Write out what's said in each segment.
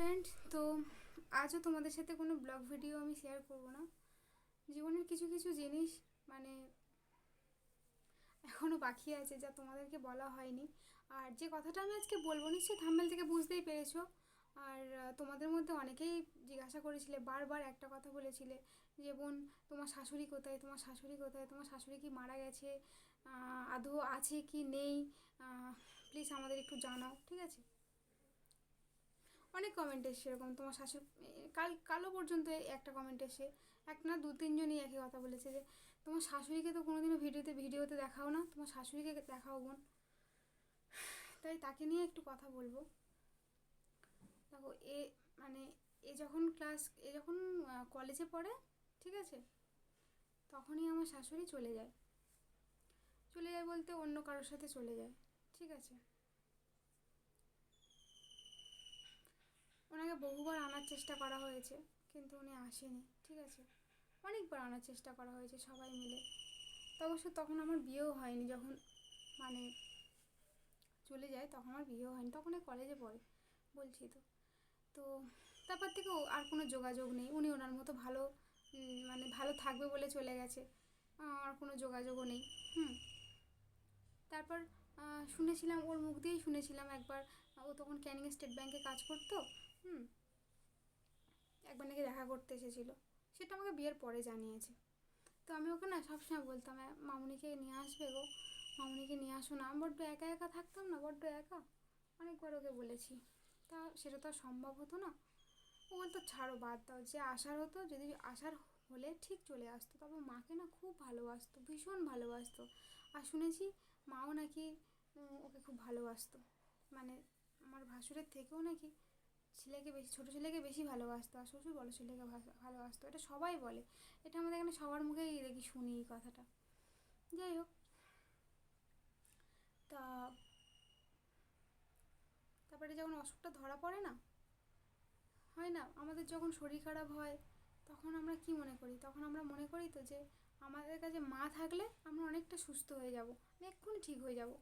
Friend তো আজও তোমাদের সাথে কোনো ব্লগ ভিডিও আমি শেয়ার করব না। জীবনের কিছু কিছু জিনিস মানে এখনও বাকি আছে যা তোমাদেরকে বলা হয়নি। আর যে কথাটা আমি আজকে বলব নিশ্চয়ই থাম্বেল থেকে বুঝতেই পেরেছ। আর তোমাদের মধ্যে অনেকেই জিজ্ঞাসা করেছিলে, বারবার একটা কথা বলেছিলে যে, বোন, তোমার শাশুড়ি কোথায়? তোমার শাশুড়ি কোথায়? তোমার শাশুড়ি কি মারা গেছে? আদৌ আছে কি নেই? প্লিজ আমাদের একটু জানাও। ঠিক আছে? অনেক কমেন্ট এসছে এরকম। তোমার শাশুড়ি কাল, কালও পর্যন্ত একটা কমেন্ট এসে এক না, দু, তিনজনই একই কথা বলেছে যে, তোমার শাশুড়িকে তো কোনোদিনও ভিডিওতে ভিডিওতে দেখাও না, তোমার শাশুড়িকে দেখাও বোন। তাই তাকে নিয়ে একটু কথা বলব। দেখো, এ মানে এ যখন ক্লাস এ যখন কলেজে পড়ে, ঠিক আছে? তখনই আমার শাশুড়ি চলে যায়। চলে যায় বলতে অন্য কারোর সাথে চলে যায়, ঠিক আছে? ওনাকে বহুবার আনার চেষ্টা করা হয়েছে, কিন্তু উনি আসেনি, ঠিক আছে? অনেকবার আনার চেষ্টা করা হয়েছে সবাই মিলে। তো অবশ্য তখন আমার বিয়েও হয়নি, যখন মানে চলে যায় তখন আমার বিয়েও হয়নি, তখন কলেজে পড়ে, বলছি তো। তো তারপর থেকে আর কোনো যোগাযোগ নেই, উনি ওনার মতো ভালো মানে ভালো থাকবে বলে চলে গেছে আর কোনো যোগাযোগও নেই, হুম। তারপর শুনেছিলাম, ওর মুখ দিয়েই শুনেছিলাম একবার, ও তখন ক্যানিং স্টেট ব্যাংকে কাজ করতো হুম। একবার নাকি দেখা করতে এসেছিল। সেটা আমাকে বিয়ের পরে জানিয়েছে। তো আমি ওকে না সবসময় বলতাম মামুনিকে নিয়ে আসবে গো। মামুনিকে নিয়ে আসো না। আমি বড্ড একা একা থাকতাম না, বড্ড একা। অনেকবার ওকে বলেছি। তা সেটা তো আর সম্ভব হতো না। ও বলতো, ছাড়ো, বাদ দাও। যে আসার হতো, যদি আসার হলে ঠিক চলে আসতো। তবে মাকে না খুব ভালোবাসতো, ভীষণ ভালোবাসতো। আর শুনেছি মাও নাকি ওকে খুব ভালোবাসতো। মানে আমার ভাসুরের থেকেও নাকি ছেলেকে বেশি, ছোটো ছেলেকে বেশি ভালোবাসতো আর শ্বশুর বড় ছেলেকে ভালো- ভালোবাসতো, এটা সবাই বলে। এটা আমাদের এখানে সবার মুখেই দেখি শুনি এই কথাটা। যাই হোক। তা, তারপরে যখন অসুখটা ধরা পড়ে না, হয় না, আমাদের যখন শরীর খারাপ হয়, তখন আমরা কি মনে করি? তখন আমরা মনে করি তো যে, আমাদের কাছে মা থাকলে আমরা অনেকটা সুস্থ হয়ে যাব, আমি এক্ষুনি ঠিক হয়ে যাব।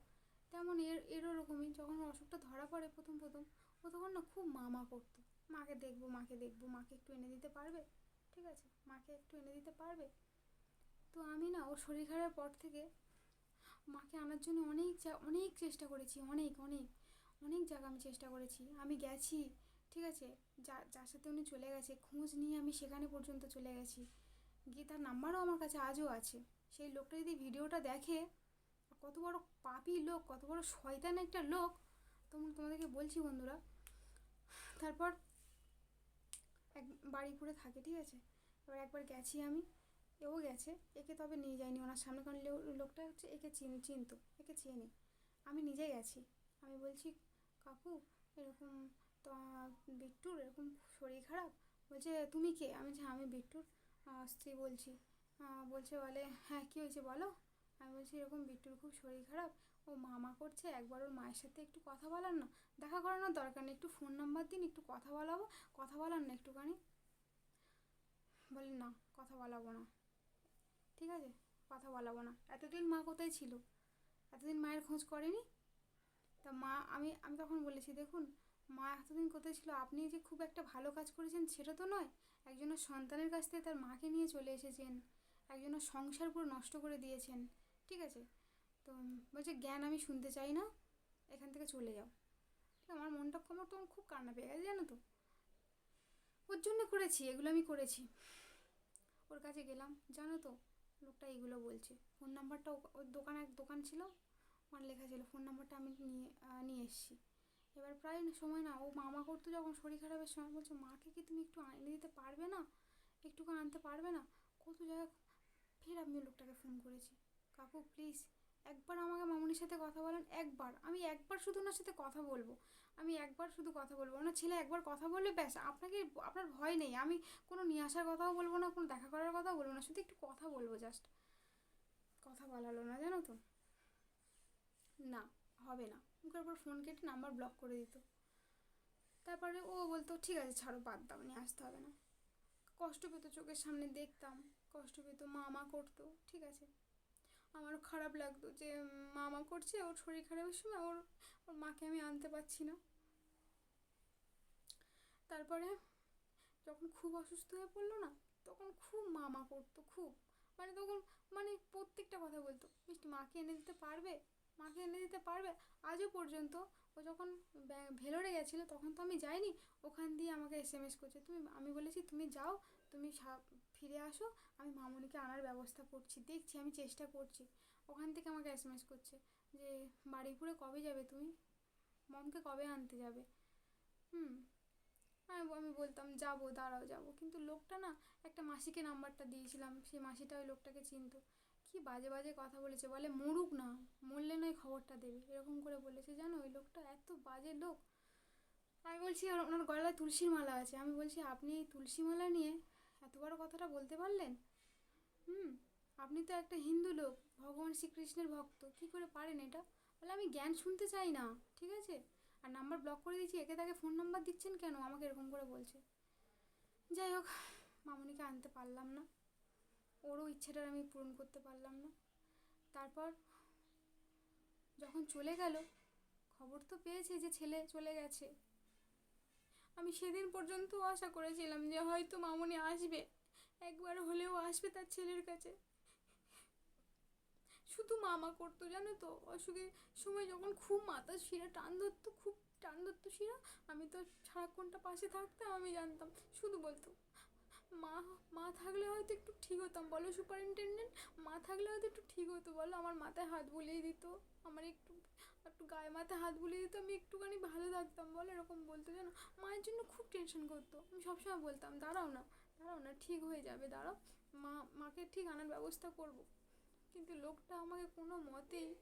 তেমন এর, এরও রকমই যখন অসুখটা ধরা পড়ে প্রথম প্রথম ও তখন না খুব মা মা করতো। মাকে দেখব মাকে দেখব, মাকে একটু এনে দিতে পারবে? ঠিক আছে, মাকে একটু এনে দিতে পারবে? তো আমি না ওর শরীর খারাপের পর থেকে মাকে আনার জন্য অনেক অনেক চেষ্টা করেছি, অনেক অনেক অনেক জায়গা আমি চেষ্টা করেছি। আমি গেছি, ঠিক আছে, যা, যার সাথে উনি চলে গেছে, খোঁজ নিয়ে আমি সেখানে পর্যন্ত চলে গেছি। গিয়ে তার নাম্বারও আমার কাছে আজও আছে। সেই লোকটা যদি ভিডিওটা দেখে, কত বড় পাপি লোক, কত বড় শয়তান একটা লোক তোমরা তোমাদেরকে বলছি বন্ধুরা, তারপর এক বাড়িপুরে থাকে, ঠিক আছে? এবার একবার গেছি আমি, এও গেছে, একে তবে নিয়ে যায়নি ওনার সামনে, কারণ লোকটা হচ্ছে একে চিন, চিনতো, একে চেনে। আমি নিজে গেছি, আমি বলছি, কাকু, এরকম বিট্টুর এরকম শরীর খারাপ? বলছে, তুমি কে? আমি বলছি, আমি বিট্টুর স্ত্রী বলছি। বলছে, বলে হ্যাঁ কী হয়েছে বলো? আমি বলছি, এরকম বিট্টুর খুব শরীর খারাপ। ও মামা করছে, একবার ওর মায়ের সাথে একটু কথা বলার না। দেখা করানোর দরকার নেই, একটু ফোন নাম্বার দিন, একটু কথা বলাবো। কথা বলার না একটুখানি। বলে, না, কথা বলাবো না। ঠিক আছে? কথা বলাবো না। এতদিন মা কোথায় ছিল? এতদিন মায়ের খোঁজ করেনি? তা মা, আমি আমি তখন বলেছি, দেখুন, মা এতদিন কোথায় ছিল? আপনি যে খুব একটা ভালো কাজ করেছেন, সেটা তো নয়। একজনের সন্তানের কাছ থেকে তার মাকে নিয়ে চলে এসেছেন। একজনের সংসার পুরো নষ্ট করে দিয়েছেন। ঠিক আছে? তো বলছে, জ্ঞান আমি শুনতে চাই না, এখান থেকে চলে যাও। আমার মনটা আমার তখন খুব কান্না পেয়ে গেছে, জানো তো? ওর জন্য করেছি, এগুলো আমি করেছি। ওর কাছে গেলাম, জানো তো, লোকটা এগুলো বলছে। ফোন নাম্বারটা ওর দোকানে এক দোকান ছিল আমার লেখা ছিল, ফোন নাম্বারটা আমি নিয়ে নিয়ে এসেছি। এবার প্রায় সময় না, ও মামা করতো যখন শরীর খারাপের সময়, বলছে, মাকে কি তুমি একটু এনে দিতে পারবে না? একটুকু আনতে পারবে না? কত জায়গা, ফের আমি লোকটাকে ফোন করেছি। কাকু প্লিজ একবার আমাকে মামুনির সাথে কথা বলেন, একবার। আমি একবার শুধু ওনার সাথে কথা বলব। আমি একবার শুধু কথা বলব। ওনার ছেলে একবার কথা বললে ব্যাস, আপনাকে আপনার ভয় নেই। আমি কোনো নিয়ে আসার কথাও বলব না, কোনো দেখা করার কথাও বলব না। শুধু একটু কথা বলব জাস্ট কথা বলালো না, জানো তো? না, হবে না। মুখের উপর ফোন কেটে নাম্বার ব্লক করে দিত। তারপরে ও বলতো, ঠিক আছে, ছাড়ো, বাদ দাও, নিয়ে আসতে হবে না। কষ্ট পেতো চোখের সামনে দেখতাম। কষ্ট পেতো, মামা করতো, ঠিক আছে। আমারও খারাপ লাগতো যে, মামা করছে, ওর শরীর খারাপের সময় ওর ওর মাকে আমি আনতে পারছি না। তারপরে যখন খুব অসুস্থ হয়ে পড়ল না, তখন খুব মামা করতো, খুব। মানে তখন মানে প্রত্যেকটা কথা বলতো, মিষ্টি, মাকে এনে দিতে পারবে? মাকে এনে দিতে পারবে? আজও পর্যন্ত ও যখন ভেলোরে গেছিল, তখন তো আমি যাইনি, ওখান দিয়ে আমাকে এস এম এস করছে, তুমি, আমি বলেছি তুমি যাও, তুমি ফিরে আসো, আমি মামুনিকে আনার ব্যবস্থা করছি, দেখছি, আমি চেষ্টা করছি। ওখান থেকে আমাকে এস এম এস করছে যে বাড়িপুরে কবে যাবে তুমি? মমকে কবে আনতে যাবে? হুম, আমি আমি বলতাম, যাব, দাঁড়াও, যাব। কিন্তু লোকটা না, একটা মাসিকে নাম্বারটা দিয়েছিলাম, সেই মাসিটা ওই লোকটাকে চিনতো। কি বাজে বাজে কথা বলেছে বলে? মরুক না, মরলে নয় খবরটা দেবে। এরকম করে বলেছে জানো? ওই লোকটা এত বাজে লোক। আমি বলছি, আর ওনার গলায় তুলসীর মালা আছে। আমি বলছি, আপনি এই তুলসী মালা নিয়ে এত বড় কথাটা বলতে পারলেন? হুম, আপনি তো একটা হিন্দু লোক, ভগবান শ্রীকৃষ্ণের ভক্ত। কি করে পারেন এটা? বলে, আমি জ্ঞান শুনতে চাই না, ঠিক আছে? আর নাম্বার ব্লক করে দিয়েছি, একে তাকে ফোন নাম্বার দিচ্ছেন কেন? আমাকে এরকম করে বলছে। যাই হোক, মামনিকে আনতে পারলাম না। ওরও ইচ্ছেটার আমি পূরণ করতে পারলাম না। তারপর যখন চলে গেল, খবর তো পেয়েছে যে ছেলে চলে গেছে। আমি সেদিন পর্যন্ত আশা করেছিলাম যে হয়তো মামনি আসবে, একবার হলেও আসবে তার ছেলের কাছে। শুধু মামা করতো, জানো তো? অসুখের সময় যখন খুব মাথা শিরা, টান ধরতো, খুব টান ধরতো শিরা, আমি তো সারাক্ষণটা পাশে থাকতাম, আমি জানতাম, শুধু বলতো। মা মা থাকলে হয়তো একটু ঠিক হতাম। বলো সুপারিনটেন্ডেন্ট, মা থাকলে হয়তো একটু ঠিক হতো। বলো, আমার মাথায় হাত বুলিয়ে দিত। আমার একটু একটু গায়ে মাথায় হাত বুলিয়ে দিত, আমি একটুখানি ভালো থাকতাম। বলো, এরকম বলতো জানো? মায়ের জন্য খুব টেনশন করতো। আমি সবসময় বলতাম, দাঁড়াও না দাঁড়াও না, ঠিক হয়ে যাবে, দাঁড়াও। মা, মাকে ঠিক আনার ব্যবস্থা করব। কিন্তু লোকটা আমাকে কোনো মতেই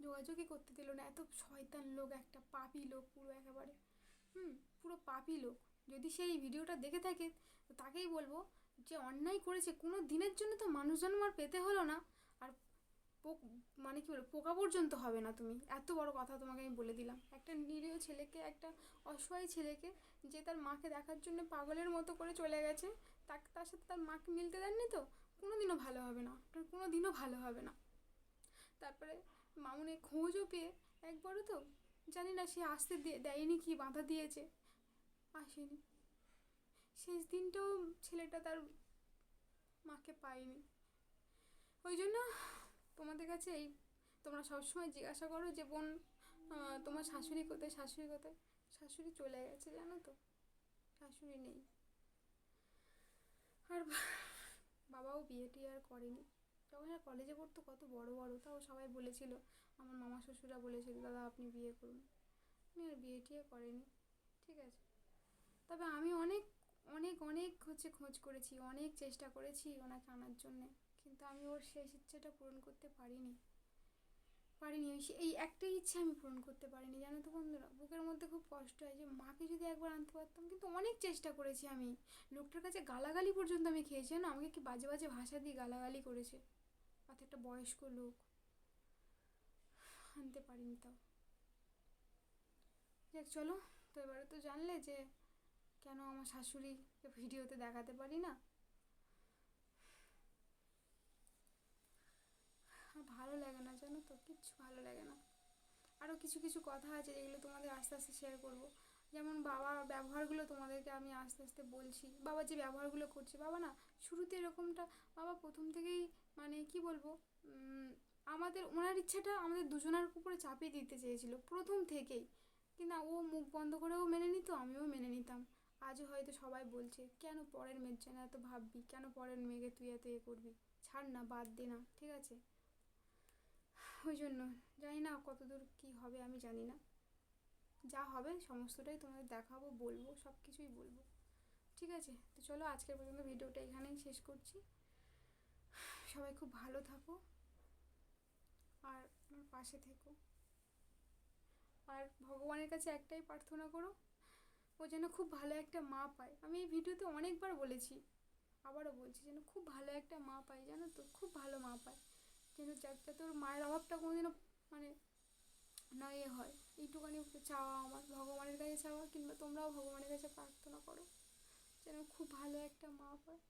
যোগাযোগই করতে দিল না। এত শয়তান লোক, একটা পাপি লোক, পুরো একেবারে। হুম, পুরো পাপি লোক। যদি সেই ভিডিওটা দেখে থাকে, তো তাকেই বলব যে অন্যায় করেছে। কোনো দিনের জন্য তো মানুষ জন্ম আর পেতে হলো না। আর মানে কি বলব পোকা পর্যন্ত হবে না তুমি। এত বড় কথা তোমাকে আমি বলে দিলাম। একটা নিরীহ ছেলেকে, একটা অসহায় ছেলেকে যে তার মাকে দেখার জন্য পাগলের মতো করে চলে গেছে, তাকে, তার সাথে তার মাকে মিলতে দেননি তো? কোনো দিনও ভালো হবে না। ওটার কোনো দিনও ভালো হবে না। তারপরে মামুনের খোঁজও পেয়ে, একবারও তো জানি না সে আসতে দেয়নি কি বাধা দিয়েছে। আসেনি। শেষ দিনটাও ছেলেটা তার মাকে পায়নি। ওই জন্য তোমাদের কাছে এই তোমরা সবসময় জিজ্ঞাসা করো যে, বোন তোমার শাশুড়ি কোথায়? শাশুড়ি কোথায়? শাশুড়ি চলে গেছে, জানো তো? শাশুড়ি নেই। আর বাবাও বিয়ে টিয়ে আর করেনি। যখন আর কলেজে পড়তো, কত বড় বড়, তাও সবাই বলেছিল, আমার মামা শ্বশুরা বলেছিল, দাদা, আপনি বিয়ে করুন। উনি আর বিয়ে টিয়ে করেনি, ঠিক আছে? তবে আমি অনেক অনেক অনেক হচ্ছে খোঁজ করেছি, অনেক চেষ্টা করেছি ওনাকে আনার জন্যে। কিন্তু আমি ওর শেষ ইচ্ছাটা পূরণ করতে পারিনি। পারিনি এই একটাই ইচ্ছে আমি পূরণ করতে পারিনি, জানো তো বন্ধুরা? বুকের মধ্যে খুব কষ্ট হয় যে মাকে যদি একবার আনতে পারতাম, কিন্তু অনেক চেষ্টা করেছি আমি। লোকটার কাছে গালাগালি পর্যন্ত আমি খেয়েছি না আমাকে কি বাজে বাজে ভাষা দিয়ে গালাগালি করেছে। অত একটা বয়স্ক লোক। আনতে পারিনি তাও। যাক, চলো, তো এবারে তো জানলে যে কেন আমার শাশুড়িকে ভিডিওতে দেখাতে পারি না? ভালো লাগে না, জানো তো? কিচ্ছু ভালো লাগে না। আরও কিছু কিছু কথা আছে যেগুলো তোমাদের আস্তে আস্তে শেয়ার করব। যেমন বাবার ব্যবহারগুলো তোমাদেরকে আমি আস্তে আস্তে বলছি। বাবা যে ব্যবহারগুলো করছে, বাবা না শুরুতে এরকমটা বাবা প্রথম থেকেই মানে কি বলব? আমাদের ওনার ইচ্ছাটা আমাদের দুজনের উপরে চাপিয়ে দিতে চেয়েছিল প্রথম থেকেই। কি না, ও মুখ বন্ধ করেও মেনে নিত, আমিও মেনে নিতাম। আজও হয়তো সবাই বলছে, কেন পরের মেয়ের জন্য এত ভাববি? কেন পরের মেয়েকে তুই এত এ করবি? ছাড় না, বাদ দে না। ঠিক আছে? ওই জন্য। জানি না কতদূর কী হবে, আমি জানি না। যা হবে, সমস্তটাই তোমাদের দেখাবো, বলব, সব কিছুই বলব। ঠিক আছে? তো চলো আজকের পর্যন্ত ভিডিওটা এখানেই শেষ করছি। সবাই খুব ভালো থাকো। আর পাশে থেকো। আর ভগবানের কাছে একটাই প্রার্থনা করো ও যেন খুব ভালো একটা মা পায়। আমি এই ভিডিওতে অনেকবার বলেছি, আবারও বলছি যেন খুব ভালো একটা মা পায়, জানো তো? খুব ভালো মা পায়। যেন যাতে তোর মায়ের অভাবটা কোনোদিনও মানে না এ হয় এইটুখানি চাওয়া, আমার ভগবানের কাছে চাওয়া, কিংবা তোমরাও ভগবানের কাছে প্রার্থনা করো। যেন খুব ভালো একটা মা পায়।